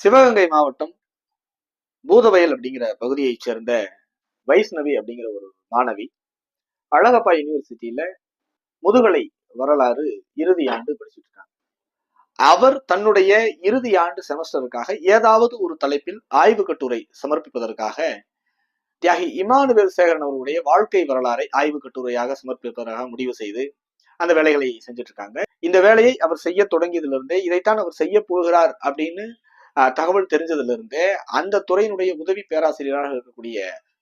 சிவகங்கை மாவட்டம் பூதவயல் அப்படிங்கிற பகுதியைச் சேர்ந்த வைஷ்ணவி அப்படிங்கிற ஒரு மாணவி அழகப்பா யூனிவர்சிட்டியில முதுகலை வரலாறு இறுதி ஆண்டு படிச்சுட்டு இருக்காங்க அவர் தன்னுடைய இறுதி ஆண்டு செமஸ்டருக்காக ஏதாவது ஒரு தலைப்பில் ஆய்வு கட்டுரை சமர்ப்பிப்பதற்காக தியாகி இமானுவேல் சேகரன் அவர்களுடைய வாழ்க்கை வரலாறை ஆய்வு கட்டுரையாக சமர்ப்பிப்பதாக முடிவு செய்து அந்த வேலைகளை செஞ்சுட்டு இருக்காங்க இந்த வேலையை அவர் செய்ய தொடங்கியதிலிருந்தே இதைத்தான் அவர் செய்ய போகிறார் அப்படின்னு தகவல் தெரிஞ்சதுல இருந்தே அந்த துறையினுடைய உதவி பேராசிரியராக இருக்கக்கூடிய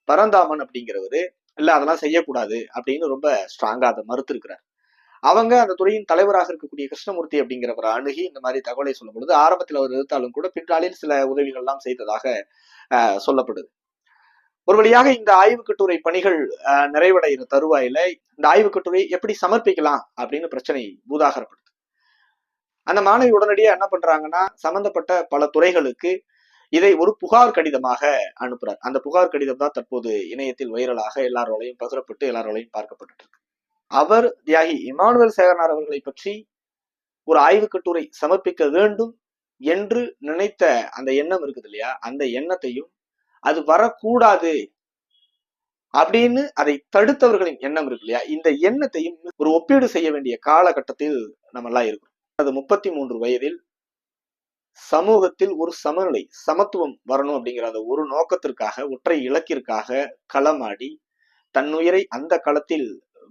பரந்தாமன் அப்படிங்கிறவரு இல்ல அதெல்லாம் செய்யக்கூடாது அப்படின்னு ரொம்ப ஸ்ட்ராங்கா அதை மறுத்திருக்கிறார். அவங்க அந்த துறையின் தலைவராக இருக்கக்கூடிய கிருஷ்ணமூர்த்தி அப்படிங்கிறவரை அணுகி இந்த மாதிரி தகவலை சொல்லும் பொழுது ஆரம்பத்தில் அவர் எதிர்த்தாலும் கூட பின்னாளில் சில உதவிகள் எல்லாம் செய்ததாக சொல்லப்படுது. ஒரு வழியாக இந்த ஆய்வு கட்டுரை பணிகள் நிறைவடைகிற தருவாயில இந்த ஆய்வு கட்டுரை எப்படி சமர்ப்பிக்கலாம் அப்படின்னு பிரச்சனை பூதாகரப்படுது அந்த மாணவி உடனடியா என்ன பண்றாங்கன்னா சம்பந்தப்பட்ட பல துறைகளுக்கு இதை ஒரு புகார் கடிதமாக அனுப்புறார். அந்த புகார் கடிதம் தான் தற்போது இணையத்தில் வைரலாக எல்லாரோடையும் பகிரப்பட்டு எல்லாரோடையும் பார்க்கப்பட்டு இருக்கு அவர் தியாகி இமானுவேல் சேகரனார் அவர்களை பற்றி ஒரு ஆய்வு கட்டுரை சமர்ப்பிக்க வேண்டும் என்று நினைத்த அந்த எண்ணம் இருக்குது இல்லையா? அந்த எண்ணத்தையும் அது வரக்கூடாது அப்படின்னு அதை தடுத்தவர்களின் எண்ணம் இருக்கு இல்லையா? இந்த எண்ணத்தையும் ஒரு ஒப்பீடு செய்ய வேண்டிய காலகட்டத்தில் நம்ம எல்லாம் இருக்கிறோம் தனது முப்பத்தி மூன்று வயதில் சமூகத்தில் ஒரு சமநிலை சமத்துவம் வரணும் அப்படிங்கிற அந்த ஒரு நோக்கத்திற்காக ஒற்றை இலக்கிற்காக களமாடி தன்னுயிரை அந்த களத்தில்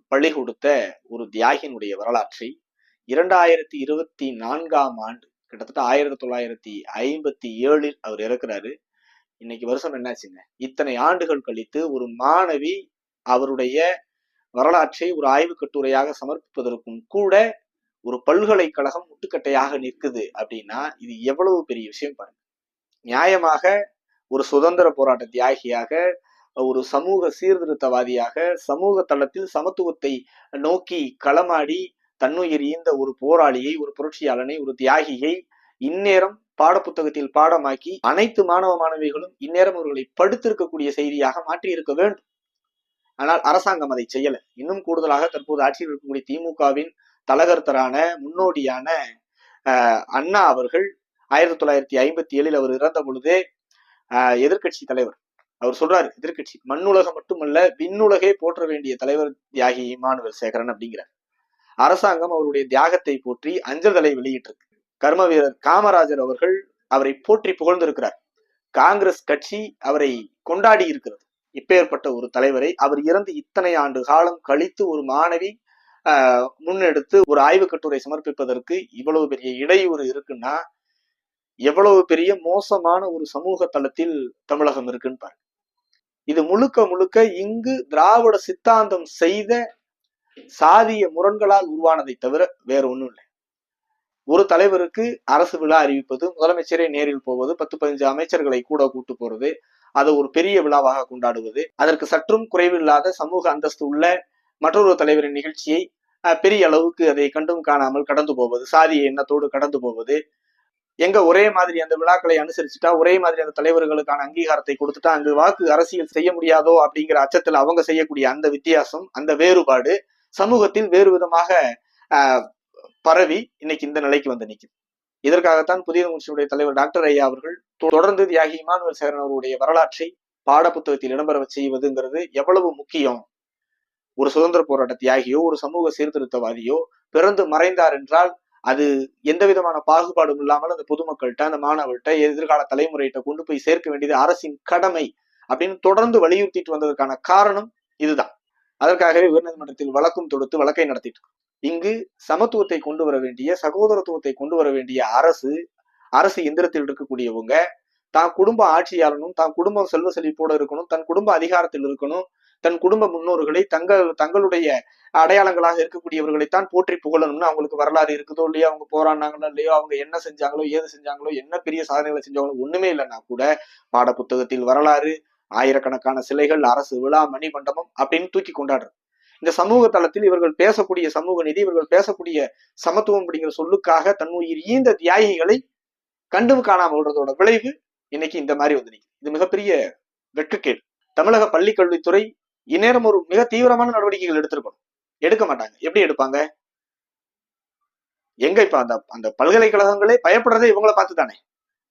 பழி கொடுத்த ஒரு தியாகியினுடைய வரலாற்றை இரண்டாயிரத்தி இருபத்தி நான்காம் ஆண்டு கிட்டத்தட்ட ஆயிரத்தி தொள்ளாயிரத்தி ஐம்பத்தி ஏழில் அவர் இறக்குறாரு. இன்னைக்கு வருஷம் என்னாச்சுங்க? இத்தனை ஆண்டுகள் கழித்து ஒரு மாணவி அவருடைய வரலாற்றை ஒரு ஆய்வு கட்டுரையாக சமர்ப்பிப்பதற்கும் கூட ஒரு பல்கலைக்கழகம் முட்டுக்கட்டையாக நிற்குது அப்படின்னா இது எவ்வளவு பெரிய விஷயம் பாருங்க. நியாயமாக ஒரு சுதந்திர போராட்ட தியாகியாக ஒரு சமூக சீர்திருத்தவாதியாக சமூக தளத்தில் சமத்துவத்தை நோக்கி களமாடி தன்னுயிர் ஈந்த ஒரு போராளியை ஒரு புரட்சியாளனை ஒரு தியாகியை இந்நேரம் பாடப்புத்தகத்தில் பாடமாக்கி அனைத்து மாணவ மாணவிகளும் இந்நேரம் அவர்களை படுத்திருக்கக்கூடிய செய்தியாக மாற்றி இருக்க வேண்டும். ஆனால் அரசாங்கம் அதை செய்யல. இன்னும் கூடுதலாக தற்போது ஆட்சியில் இருக்கக்கூடிய திமுகவின் தலகர்த்தரான முன்னோடியான அண்ணா அவர்கள் ஆயிரத்தி தொள்ளாயிரத்தி ஐம்பத்தி ஏழில் அவர் இறந்த பொழுதே எதிர்கட்சி தலைவர். அவர் சொல்றாரு எதிர்கட்சி மண்ணுலகம் மட்டுமல்ல விண்ணுலகே போற்ற வேண்டிய தலைவர் தியாகி மாணவர் சேகரன் அப்படிங்கிறார். அரசாங்கம் அவருடைய தியாகத்தை போற்றி அஞ்சல்தலை வெளியிட்டிருக்கு. கர்ம வீரர் காமராஜர் அவர்கள் அவரை போற்றி புகழ்ந்திருக்கிறார். காங்கிரஸ் கட்சி அவரை கொண்டாடி இருக்கிறது. இப்பேற்பட்ட ஒரு தலைவரை அவர் இறந்து இத்தனை ஆண்டு காலம் கழித்து ஒரு மாணவி முன்னெடுத்து ஒரு ஆய்வு கட்டுரை சமர்ப்பிப்பதற்கு இவ்வளவு பெரிய இடையூறு இருக்குன்னா எவ்வளவு பெரிய மோசமான ஒரு சமூக தளத்தில் தமிழகம் இருக்குன்னு பாருங்க. இது முழுக்க முழுக்க இங்கு திராவிட சித்தாந்தம் செய்த சாதிய முரண்களால் உருவானதை தவிர வேற ஒண்ணும் இல்லை. ஒரு தலைவருக்கு அரசு விழா அறிவிப்பது முதலமைச்சரே நேரில் போவது பத்து பதினஞ்சு அமைச்சர்களை கூட கூட்டு போறது அதை ஒரு பெரிய விழாவாக கொண்டாடுவது அதற்கு சற்றும் குறைவில்லாத சமூக அந்தஸ்து உள்ள மற்றொரு தலைவரின் நிகழ்ச்சியை அஹ், பெரிய அளவுக்கு அதை கண்டும் காணாமல் கடந்து போவது சாதிய எண்ணத்தோடு கடந்து போவது. எங்க ஒரே மாதிரி அந்த விழாக்களை அனுசரிச்சுட்டா ஒரே மாதிரி அந்த தலைவர்களுக்கான அங்கீகாரத்தை கொடுத்துட்டா அங்கு வாக்கு அரசியல் செய்ய முடியாதோ அப்படிங்கிற அச்சத்தில் அவங்க செய்யக்கூடிய அந்த வித்தியாசம் அந்த வேறுபாடு சமூகத்தில் வேறு விதமாக ஆஹ், பரவி இன்னைக்கு இந்த நிலைக்கு வந்து நிற்குது இதற்காகத்தான் புதிய முயற்சியுடைய தலைவர் டாக்டர் ஐயா அவர்கள் தொடர்ந்து தியாகி இமானுவேல் சேரன் அவருடைய வரலாற்றை பாடப்புத்தகத்தில் இடம்பெற செய்வதுங்கிறது எவ்வளவு முக்கியம் ஒரு சுதந்திர போராட்ட தியாகியோ ஒரு சமூக சீர்திருத்தவாதியோ பிறந்து மறைந்தார் என்றால் அது எந்த விதமான பாகுபாடும் இல்லாமல் அந்த பொதுமக்கள்கிட்ட அந்த மாணவர்கிட்ட எதிர்கால தலைமுறைகிட்ட கொண்டு போய் சேர்க்க வேண்டியது அரசின் கடமை அப்படின்னு தொடர்ந்து வலியுறுத்திட்டு வந்ததற்கான காரணம் இதுதான். அதற்காகவே உயர்நீதிமன்றத்தில் வழக்கும் தொடுத்து வழக்கை நடத்திட்டு இங்கு சமத்துவத்தை கொண்டு வர வேண்டிய சகோதரத்துவத்தை கொண்டு வர வேண்டிய அரசு அரசு எந்திரத்தில் இருக்கக்கூடியவங்க தான் குடும்ப ஆட்சியாளனும் தான் குடும்பம் செல்வ செழிப்போடு இருக்கணும் தன் குடும்ப அதிகாரத்தில் இருக்கணும் தன் குடும்ப முன்னோர்களை தங்கள் தங்களுடைய அடையாளங்களாக இருக்கக்கூடியவர்களைத்தான் போற்றி புகழணும்னு அவங்களுக்கு வரலாறு இருக்குதோ இல்லையோ அவங்க போராடினாங்களோ இல்லையோ அவங்க என்ன செஞ்சாங்களோ ஏது செஞ்சாங்களோ என்ன பெரிய சாதனைகளை செஞ்சாங்களோ ஒண்ணுமே இல்லைன்னா கூட பாட புத்தகத்தில் வரலாறு ஆயிரக்கணக்கான சிலைகள் அரசு விழா மணி மண்டபம் அப்படின்னு தூக்கி கொண்டாடுறது. இந்த சமூக தளத்தில் இவர்கள் பேசக்கூடிய சமூக நிதி இவர்கள் பேசக்கூடிய சமத்துவம் அப்படிங்கிற சொல்லுக்காக தன் உயிர் ஈந்த தியாகிகளை கண்டும் காணாம விடுறதோட விளைவு இன்னைக்கு இந்த மாதிரி வந்து இது மிகப்பெரிய வெட்கக்கேடு தமிழக பள்ளி கல்வித்துறை இந்நேரம் ஒரு மிக தீவிரமான நடவடிக்கைகள் எடுத்திருக்கணும். எடுக்க மாட்டாங்க. எப்படி எடுப்பாங்க? எங்க இப்ப அந்த அந்த பல்கலைக்கழகங்களே பயப்படுறதே இவங்கள பார்த்து தானே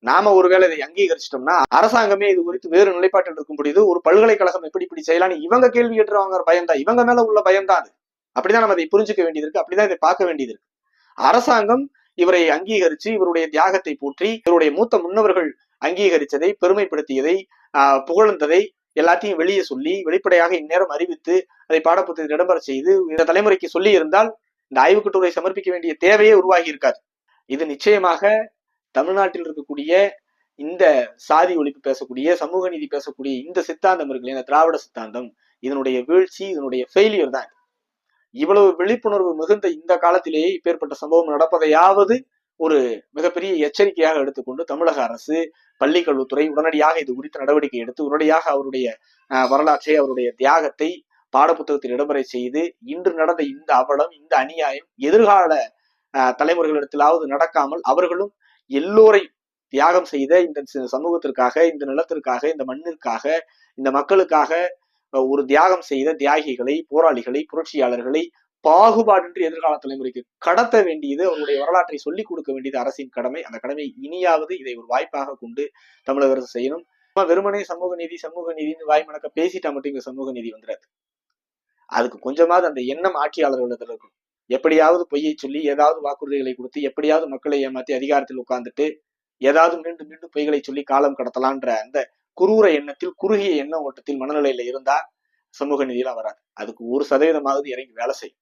நாம ஒருவேளை இதை அங்கீகரிச்சிட்டோம்னா அரசாங்கமே இது குறித்து வேறு நிலைப்பாட்டில் இருக்கும் பொழுது ஒரு பல்கலைக்கழகம் எப்படி இப்படி செய்யலாம்னு இவங்க கேள்வி கேட்டுருவாங்க பயம்தான். இவங்க மேல உள்ள பயம்தான் அது. அப்படிதான் நம்ம அதை புரிஞ்சுக்க வேண்டியது இருக்கு. அப்படிதான் இதை பார்க்க வேண்டியது இருக்கு. அரசாங்கம் இவரை அங்கீகரிச்சு இவருடைய தியாகத்தை போற்றி இவருடைய மூத்த முன்னவர்கள் அங்கீகரித்ததை பெருமைப்படுத்தியதை ஆஹ் புகழ்ந்ததை எல்லாத்தையும் வெளியே சொல்லி வெளிப்படையாக இந்நேரம் அறிவித்து அதை பாடப்புத்தகத்தில் இடம்பெற செய்து இந்த தலைமுறைக்கு சொல்லி இருந்தால் இந்த ஆய்வுக்கட்டுரை சமர்ப்பிக்க வேண்டிய தேவையே உருவாகி இருக்காது. இது நிச்சயமாக தமிழ்நாட்டில் இருக்கக்கூடிய இந்த சாதி ஒழிப்பு பேசக்கூடிய சமூக நீதி பேசக்கூடிய இந்த சித்தாந்தம் இருக்குல்ல இந்த திராவிட சித்தாந்தம் இதனுடைய வீழ்ச்சி இதனுடைய ஃபெயிலியர் தான் இவ்வளவு விழிப்புணர்வு மிகுந்த இந்த காலத்திலேயே இப்பேற்பட்ட சம்பவம் நடப்பதையாவது ஒரு மிகப்பெரிய எச்சரிக்கையாக எடுத்துக்கொண்டு தமிழக அரசு பள்ளிக்கல்வித்துறை உடனடியாக இது குறித்த நடவடிக்கை எடுத்து உடனடியாக அவருடைய வரலாற்றை அவருடைய தியாகத்தை பாடப்புத்தகத்தில் இடமுறை செய்து இன்று நடந்த இந்த அவலம் இந்த அநியாயம் எதிர்கால தலைமுறைகளிடத்திலாவது நடக்காமல் அவர்களும் எல்லோரை தியாகம் செய்த இந்த ச- சமூகத்திற்காக இந்த நிலத்திற்காக இந்த மண்ணிற்காக இந்த மக்களுக்காக ஒரு தியாகம் செய்த தியாகிகளை போராளிகளை புரட்சியாளர்களை பாகுபாடின்றி எதிர்கால தலைமுறைக்கு கடத்த வேண்டியது அவருடைய வரலாற்றை சொல்லிக் கொடுக்க வேண்டியது அரசின் கடமை. அந்த கடமை இனியாவது இதை ஒரு வாய்ப்பாக கொண்டு தமிழக அரசு செய்யணும். வெறுமனே சமூக நீதி சமூக நீதினு வாய் மணக்க பேசிட்டா மட்டும் இங்க சமூக நீதி வந்துடாது அதுக்கு கொஞ்சமாவது அந்த எண்ணம் ஆட்சியாளர்களிடத்துல இருக்கும் எப்படியாவது பொய்யை சொல்லி ஏதாவது வாக்குறுதிகளை கொடுத்து எப்படியாவது மக்களை ஏமாத்தி அதிகாரத்தில் உட்கார்ந்துட்டு ஏதாவது மீண்டும் மீண்டும் பொய்களை சொல்லி காலம் கடத்தலான்ற அந்த குரூர எண்ணத்தில் குறுகிய எண்ண ஓட்டத்தில் மனநிலையில இருந்தா சமூக நீதியெல்லாம் வராது. அதுக்கு ஒரு சதவீதமாவது இறங்கி வேலை செய்யும்